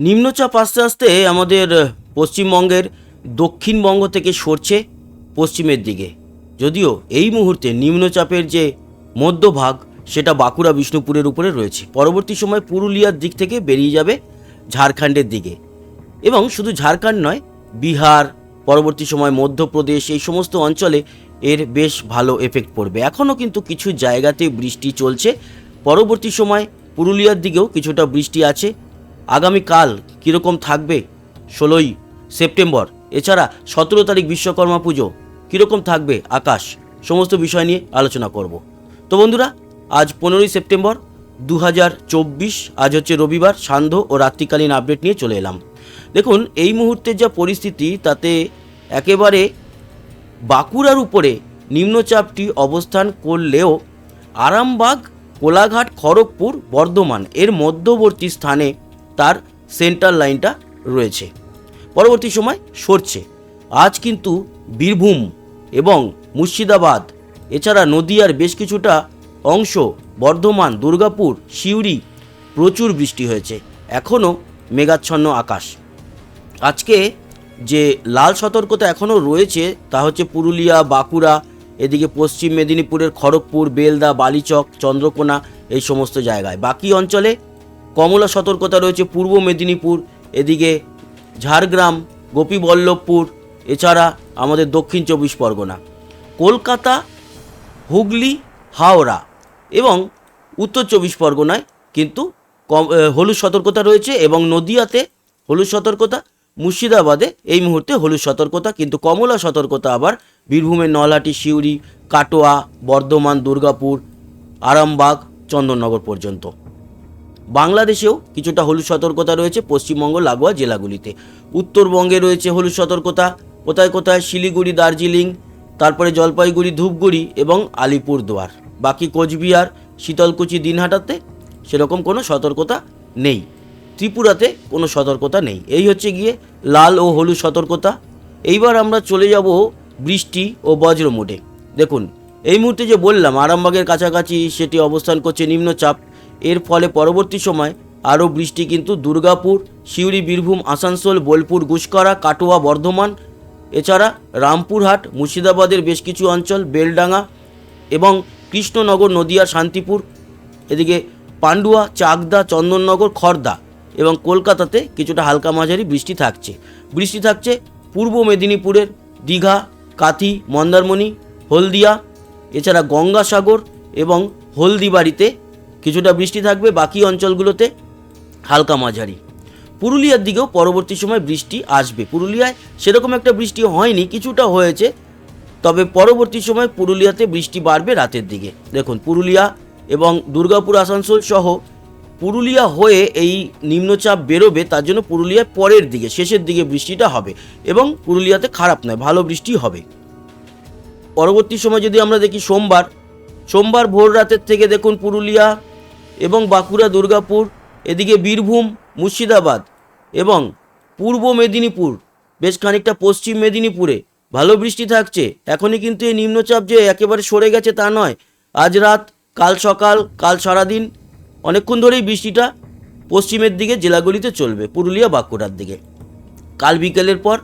নিম্নচাপ আস্তে আস্তে আমাদের পশ্চিমবঙ্গের দক্ষিণবঙ্গ থেকে সরছে পশ্চিমের দিকে। যদিও এই মুহূর্তে নিম্নচাপের যে মধ্যভাগ, সেটা বাঁকুড়া, বিষ্ণুপুরের উপরে রয়েছে। পরবর্তী সময় পুরুলিয়ার দিক থেকে বেরিয়ে যাবে ঝাড়খণ্ডের দিকে। এবং শুধু ঝাড়খণ্ড নয়, বিহার, পরবর্তী সময় মধ্যপ্রদেশ, এই সমস্ত অঞ্চলে এর বেশ ভালো এফেক্ট পড়বে। এখনও কিন্তু কিছু জায়গাতে বৃষ্টি চলছে। পরবর্তী সময় পুরুলিয়ার দিকেও কিছুটা বৃষ্টি আছে। আগামীকাল কীরকম থাকবে? ষোলোই সেপ্টেম্বর। এছাড়া সতেরো তারিখ বিশ্বকর্মা পুজো। কীরকম থাকবে আকাশ? সমস্ত বিষয় নিয়ে আলোচনা করব। তো বন্ধুরা, আজ পনেরোই সেপ্টেম্বর দু হাজার চব্বিশ, আজ হচ্ছে রবিবার, সান্ধ্য ও রাত্রিকালীন আপডেট নিয়ে চলে এলাম। দেখুন, এই মুহূর্তের যা পরিস্থিতি, তাতে একেবারে বাঁকুড়ার উপরে নিম্নচাপটি অবস্থান করলেও আরামবাগ, কোলাঘাট, খড়গপুর, বর্ধমান, এর মধ্যবর্তী স্থানে তার সেন্টার লাইনটা রয়েছে। পরবর্তী সময় সরছে। আজ কিন্তু বীরভূম এবং মুর্শিদাবাদ, এছাড়া নদিয়ার বেশ কিছুটা অংশ বর্ধমান, দুর্গাপুর, সিউড়ি প্রচুর বৃষ্টি হয়েছে। এখনও মেঘাচ্ছন্ন আকাশ। আজকে যে লাল সতর্কতা এখনও রয়েছে তা হচ্ছে পুরুলিয়া, বাঁকুড়া, এদিকে পশ্চিম মেদিনীপুরের খড়গপুর, বেলদা, বালিচক, চন্দ্রকোনা এই সমস্ত জায়গায়। বাকি অঞ্চলে কমলা সতর্কতা রয়েছে পূর্ব মেদিনীপুর, এদিকে ঝাড়গ্রাম, গোপীবল্লভপুর, এছাড়া আমাদের দক্ষিণ চব্বিশ পরগনা। কলকাতা, হুগলি, হাওড়া এবং উত্তর চব্বিশ পরগনায় কিন্তু কম হলুদ সতর্কতা রয়েছে এবং নদিয়াতে হলুদ সতর্কতা, মুর্শিদাবাদে এই মুহূর্তে হলুদ সতর্কতা, কিন্তু কমলা সতর্কতা আবার বীরভূমের নলহাটি, সিউড়ি, কাটোয়া, বর্ধমান, দুর্গাপুর, আরামবাগ, চন্দননগর পর্যন্ত। বাংলাদেশেও কিছুটা হলুদ সতর্কতা রয়েছে পশ্চিমবঙ্গ, লাগোয়া জেলাগুলিতে। উত্তরবঙ্গে রয়েছে হলুদ সতর্কতা, কোথায় কোথায় শিলিগুড়ি, দার্জিলিং, তারপরে জলপাইগুড়ি, ধূপগুড়ি এবং আলিপুরদুয়ার। বাকি কোচবিহার, শীতলকুচি, দিনহাটাতে সেরকম কোনো সতর্কতা নেই। ত্রিপুরাতে কোনো সতর্কতা নেই। এই হচ্ছে গিয়ে লাল ও হলুদ সতর্কতা। এইবার আমরা চলে যাব বৃষ্টি ও বজ্র মোডে দেখুন, এই মুহূর্তে যে বললাম, আরামবাগের কাছাকাছি সেটি অবস্থান করছে নিম্নচাপ। এর ফলে পরবর্তী সময় আরও বৃষ্টি কিন্তু দুর্গাপুর, সিউড়ি, বীরভূম, আসানসোল, বোলপুর গুসকরা কাটোয়া, বর্ধমান, এছাড়া রামপুরহাট, মুর্শিদাবাদের বেশ কিছু অঞ্চল, বেলডাঙ্গা এবং কৃষ্ণনগর, নদিয়া, শান্তিপুর, এদিকে পান্ডুয়া, চাকদা, চন্দননগর, খর্দা এবং কলকাতাতে কিছুটা হালকা মাঝারি বৃষ্টি থাকছে। বৃষ্টি থাকছে পূর্ব মেদিনীপুরের দীঘা, কাথি, মন্দারমণি, হলদিয়া, এছাড়া গঙ্গাসাগর এবং হলদিবাড়িতে কিছুটা বৃষ্টি থাকবে বাকি অঞ্চলগুলোতে হালকা মাঝারি। পুরুলিয়ার দিকেও পরবর্তী সময় বৃষ্টি আসবে। পুরুলিয়ায় সেরকম একটা বৃষ্টি হয়নি, কিছুটা হয়েছে, তবে পরবর্তী সময় পুরুলিয়াতে বৃষ্টি বাড়বে রাতের দিকে। দেখুন, পুরুলিয়া এবং দুর্গাপুর, আসানসোল সহ পুরুলিয়া হয়ে এই নিম্নচাপ বেরোবে, তার জন্য পুরুলিয়ার পরের দিকে, শেষের দিকে বৃষ্টিটা হবে এবং পুরুলিয়াতে খারাপ নয়, ভালো বৃষ্টি হবে। পরবর্তী সময় যদি আমরা দেখি সোমবার সোমবার ভোর রাতের থেকে দেখুন পুরুলিয়া এবং বাঁকুড়া, দুর্গাপুর, এদিকে বীরভূম, মুর্শিদাবাদ এবং পূর্ব মেদিনীপুর, বেশ খানিকটা পশ্চিম মেদিনীপুরে। ভালো বৃষ্টি থাকছে। এখনই কিন্তু এই নিম্নচাপ যে একেবারে সরে গেছে তা নয়। আজ রাত, কাল সকাল, কাল সারাদিন, অনেকক্ষণ ধরেই বৃষ্টিটা পশ্চিমের দিকে, জেলাগুলিতে চলবে, পুরুলিয়া, বাঁকুড়ার দিকে। কাল বিকেলের পর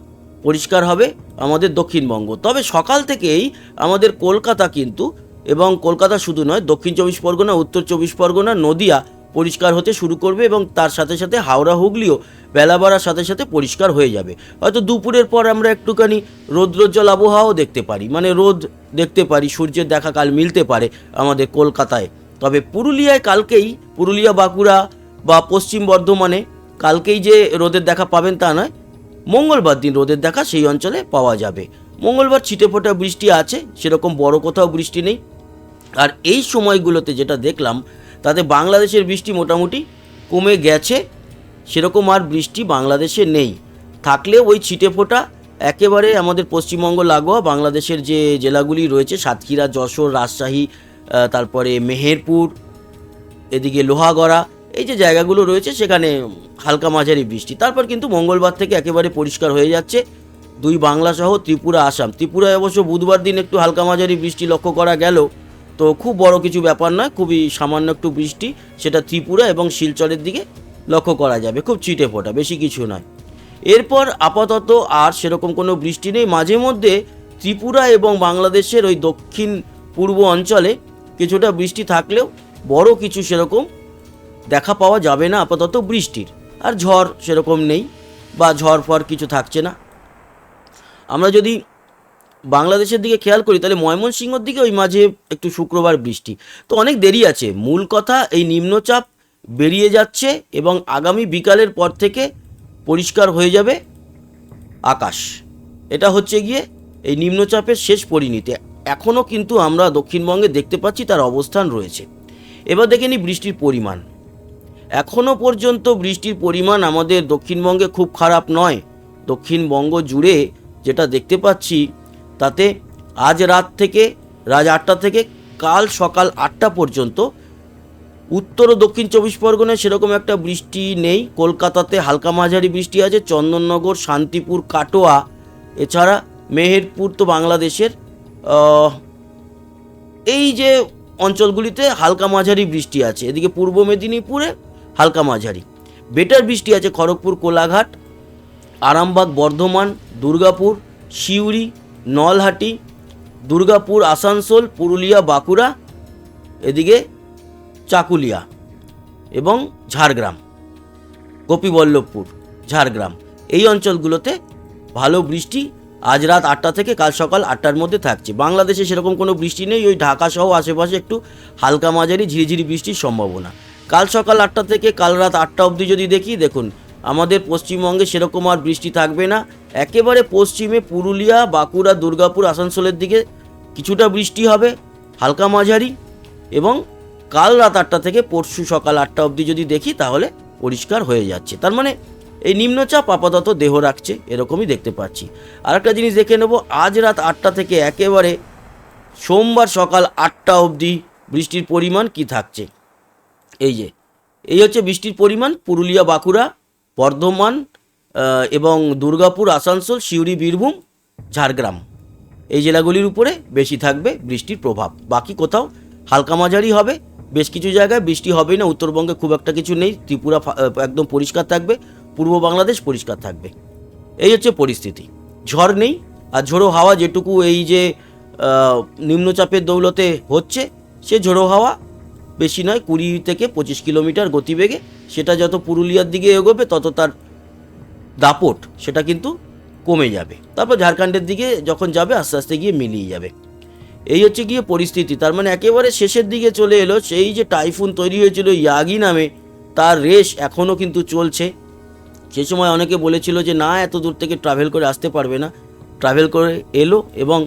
পরিষ্কার হবে আমাদের দক্ষিণবঙ্গ। তবে সকাল থেকেই আমাদের কলকাতা কিন্তু এবং কলকাতা শুধু নয়, দক্ষিণ চব্বিশ পরগনা, উত্তর চব্বিশ পরগনা, নদিয়া পরিষ্কার হতে শুরু করবে এবং তার সাথে সাথে হাওড়া, হুগলিও বেলা বাড়ার সাথে সাথে পরিষ্কার হয়ে যাবে। হয়তো দুপুরের পর আমরা একটুখানি রৌদ্রোজ্জ্বল আবহাওয়াও দেখতে পারি মানে রোদ দেখতে পারি, সূর্যের দেখা কাল মিলতে পারে আমাদের কলকাতায়। তবে পুরুলিয়ায় কালকেই, পুরুলিয়া, বাঁকুড়া বা পশ্চিম বর্ধমানে কালকেই যে রোদের দেখা পাবেন তা নয়, মঙ্গলবার দিন রোদের দেখা সেই অঞ্চলে পাওয়া যাবে। মঙ্গলবার ছিটেফোঁটা বৃষ্টি আছে, সেরকম বড় কোথাও বৃষ্টি নেই। আর এই সময়গুলোতে যেটা দেখলাম, তাতে বাংলাদেশের বৃষ্টি মোটামুটি কমে গেছে, সেরকম আর বৃষ্টি বাংলাদেশে নেই। থাকলে ওই ছিটেফোঁটা একেবারে আমাদের পশ্চিমবঙ্গ লাগোয়া, বাংলাদেশের যে জেলাগুলি রয়েছে, সাতক্ষীরা, যশোর, রাজশাহী তারপরে মেহেরপুর, এদিকে লোহাগড়া, এই যে জায়গাগুলো রয়েছে, সেখানে হালকা মাঝারি বৃষ্টি। তারপর কিন্তু মঙ্গলবার থেকে একেবারে পরিষ্কার হয়ে যাচ্ছে দুই বাংলা সহ ত্রিপুরা, আসাম। ত্রিপুরায় অবশ্য বুধবার দিন একটু হালকা মাঝারি বৃষ্টি লক্ষ্য করা গেল। তো খুব বড় কিছু ব্যাপার নয়, খুবই সামান্য একটু বৃষ্টি, সেটা ত্রিপুরা এবং শিলচরের দিকে লক্ষ্য করা যাবে, খুব চিটে ফোটা, বেশি কিছু নয়। এরপর আপাতত আর সেরকম কোনো বৃষ্টি নেই, মাঝে মধ্যে ত্রিপুরা এবং বাংলাদেশের ওই দক্ষিণ পূর্ব অঞ্চলে কিছুটা বৃষ্টি থাকলেও বড় কিছু সেরকম দেখা পাওয়া যাবে না আপাতত বৃষ্টির, আর ঝড় সেরকম নেই বা ঝড় ফড় কিছু থাকছে না। আমরা যদি বাংলাদেশের দিকে খেয়াল করি, তাহলে ময়মনসিংহর দিকে ওই মাঝে একটু শুক্রবার বৃষ্টি। তো অনেক দেরি আছে। মূল কথা, এই নিম্নচাপ বেরিয়ে যাচ্ছে এবং আগামী বিকালের পর থেকে পরিষ্কার হয়ে যাবে আকাশ। এটা হচ্ছে গিয়ে এই নিম্নচাপের শেষ পরিণতি। এখনও কিন্তু আমরা দক্ষিণবঙ্গে দেখতে পাচ্ছি তার অবস্থান রয়েছে। এবার দেখে নিই বৃষ্টির পরিমাণ। এখনও পর্যন্ত বৃষ্টির পরিমাণ আমাদের দক্ষিণবঙ্গে খুব খারাপ নয়। দক্ষিণবঙ্গ জুড়ে যেটা দেখতে পাচ্ছি তাতে আজ রাত থেকে, রাত আটটা থেকে কাল সকাল আটটা পর্যন্ত উত্তর ও দক্ষিণ চব্বিশ পরগনায় সেরকম একটা বৃষ্টি নেই। কলকাতাতে হালকা মাঝারি বৃষ্টি আছে, চন্দননগর, শান্তিপুর, কাটোয়া, এছাড়া মেহেরপুর তো বাংলাদেশের এই যে অঞ্চলগুলিতে হালকা মাঝারি বৃষ্টি আছে। এদিকে পূর্ব মেদিনীপুরে হালকা মাঝারি। বেটার বৃষ্টি আছে খড়গপুর, কোলাঘাট, আরামবাগ, বর্ধমান, দুর্গাপুর, সিউড়ি নলহাটি, দুর্গাপুর, আসানসোল, পুরুলিয়া, বাঁকুড়া, এদিকে চাকুলিয়া এবং ঝাড়গ্রাম, গোপীবল্লভপুর, ঝাড়গ্রাম। এই অঞ্চলগুলোতে ভালো বৃষ্টি আজ রাত আটটা থেকে কাল সকাল আটটার মধ্যে থাকছে। বাংলাদেশে সেরকম কোনো বৃষ্টি নেই, ওই ঢাকা সহ আশেপাশে একটু হালকা মাঝারি ঝিরিঝিরি বৃষ্টির সম্ভাবনা। কাল সকাল আটটা থেকে কাল রাত আটটা অবধি যদি দেখি, দেখুন, আমাদের পশ্চিমবঙ্গে সেরকম আর বৃষ্টি থাকবে না। একেবারে পশ্চিমে পুরুলিয়া, বাঁকুড়া, দুর্গাপুর, আসানসোলের দিকে কিছুটা বৃষ্টি হবে, হালকা মাঝারি এবং কাল রাত আটটা থেকে পরশু সকাল আটটা অবধি যদি দেখি তাহলে পরিষ্কার হয়ে যাচ্ছে। তার মানে এই নিম্নচাপ আপাতত দেহ রাখছে, এরকমই দেখতে পাচ্ছি। আর একটা জিনিস দেখে নেব, আজ রাত আটটা থেকে একেবারে সোমবার সকাল আটটা অবধি বৃষ্টির পরিমাণ কি থাকছে? এই যে, এই হচ্ছে বৃষ্টির পরিমাণ পুরুলিয়া, বাঁকুড়া, বর্ধমান এবং দুর্গাপুর, আসানসোল, সিউড়ি, বীরভূম, ঝাড়গ্রাম। এই জেলাগুলির উপরে বেশি থাকবে বৃষ্টির প্রভাব। বাকি কোথাও হালকা মাঝারি হবে। বেশ কিছু জায়গায় বৃষ্টি হবে না, উত্তরবঙ্গে খুব একটা কিছু নেই। ত্রিপুরা একদম পরিষ্কার থাকবে। পূর্ব বাংলাদেশ পরিষ্কার থাকবে। এই হচ্ছে পরিস্থিতি। ঝড় নেই, আর ঝোড়ো হাওয়া যেটুকু এই যে নিম্নচাপের দৌলতে হচ্ছে, সে ঝোড়ো হাওয়া বেশি নয়, কুড়ি থেকে পঁচিশ কিলোমিটার গতিবেগে। সেটা যত পুরুলিয়ার দিকে এগোবে, তত তার দাপট, সেটা কিন্তু কমে যাবে। তারপর ঝাড়খণ্ডের দিকে যখন যাবে, আস্তে আস্তে গিয়ে মিলিয়ে যাবে। এই হচ্ছে গিয়ে পরিস্থিতি। তার মানে একেবারে শেষের দিকে চলে এলো, সেই যে টাইফুন তৈরি হয়েছিল ইয়াগি নামে, তার রেশ এখনও কিন্তু চলছে। সে সময় অনেকে বলেছিল যে, না, এত দূর থেকে ট্রাভেল করে আসতে পারবে না। ট্রাভেল করে এলো এবং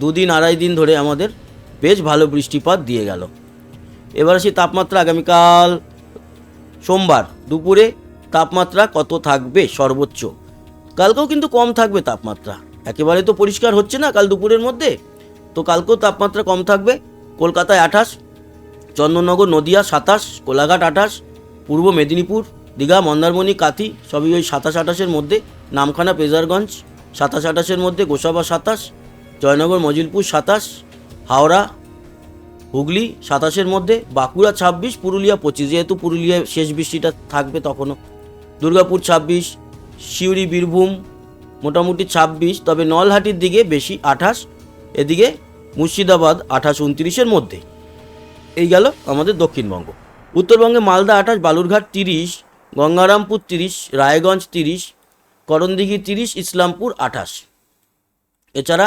দুদিন, আড়াই দিন ধরে আমাদের বেশ ভালো বৃষ্টিপাত দিয়ে গেল। এবার আসি তাপমাত্রা আগামীকাল সোমবার দুপুরে তাপমাত্রা কত থাকবে সর্বোচ্চ? কালকেও কিন্তু কম থাকবে তাপমাত্রা। একেবারে তো পরিষ্কার হচ্ছে না কাল দুপুরের মধ্যে। তো কালকেও তাপমাত্রা কম থাকবে। কলকাতায় আঠাশ, চন্দননগর, নদিয়া সাতাশ, কোলাঘাট আঠাশ, পূর্ব মেদিনীপুর, দীঘা, মন্দারমণি, কাথি, সবই ওই সাতাশ আঠাশের মধ্যে। নামখানা, পেজারগঞ্জ, সাতাশ আঠাশের মধ্যে, গোসাবা সাতাশ, জয়নগর, মজিলপুর সাতাশ, হাওড়া, হুগলি সাতাশের মধ্যে, বাঁকুড়া ছাব্বিশ, পুরুলিয়া পঁচিশ। যেহেতু পুরুলিয়ায় শেষ বৃষ্টিটা থাকবে তখনও। দুর্গাপুর ছাব্বিশ, সিউড়ি, বীরভূম মোটামুটি ছাব্বিশ, তবে নলহাটির দিকে বেশি আঠাশ, এদিকে মুর্শিদাবাদ আঠাশ উনত্রিশের মধ্যে। এই গেল আমাদের দক্ষিণবঙ্গ। উত্তরবঙ্গে মালদা আঠাশ, বালুরঘাট তিরিশ, গঙ্গারামপুর তিরিশ, রায়গঞ্জ তিরিশ, করণদিঘি তিরিশ, ইসলামপুর আঠাশ। এছাড়া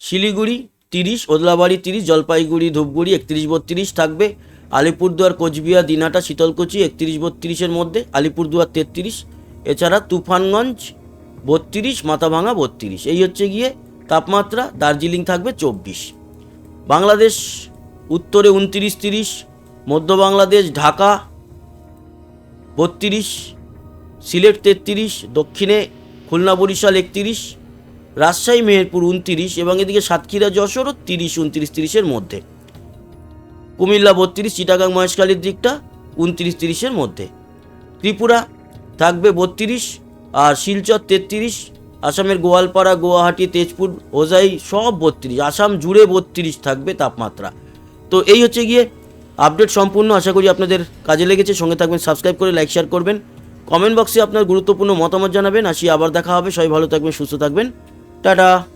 শিলিগুড়ি তিরিশ, ওদলাবাড়ি তিরিশ, জলপাইগুড়ি, ধূপগুড়ি একত্রিশ, বত্রিশ থাকবে। আলিপুরদুয়ার, কোচবিহার, দিনাটা, শীতলকুচি, একত্রিশ বত্রিশের মধ্যে, আলিপুরদুয়ার তেত্রিশ, এছাড়া তুফানগঞ্জ বত্রিশ মাথাভাঙা বত্রিশ। এই হচ্ছে গিয়ে তাপমাত্রা, দার্জিলিং থাকবে চব্বিশ। বাংলাদেশ, উত্তরে উনত্রিশ তিরিশ, মধ্য বাংলাদেশ, ঢাকা বত্রিশ, সিলেট তেত্রিশ, দক্ষিণে খুলনা, বরিশাল একত্রিশ, রাজশাহী, মেহেরপুর উনত্রিশ, এবং এদিকে সাতক্ষীরা, যশোরও তিরিশ, উনত্রিশ, তিরিশের মধ্যে। কুমিল্লা বত্রিশ, চিটাগাং মহেশখালীর দিকটা উনত্রিশ তিরিশের মধ্যে। ত্রিপুরা থাকবে বত্রিশ, আর শিলচর তেত্রিশ, আসামের গোয়ালপাড়া, গুয়াহাটি, তেজপুর, হোজাই সব বত্রিশ, আসাম জুড়ে বত্রিশ থাকবে তাপমাত্রা। তো এই হচ্ছে গিয়ে আপডেট সম্পূর্ণ। আশা করি আপনাদের কাজে লেগেছে। সঙ্গে থাকবেন, সাবস্ক্রাইব করে, লাইক, শেয়ার করবেন। কমেন্ট বক্সে আপনার গুরুত্বপূর্ণ মতামত জানাবেন। আসি আবার দেখা হবে। সবাই ভালো থাকবেন, সুস্থ থাকবেন। টাটা!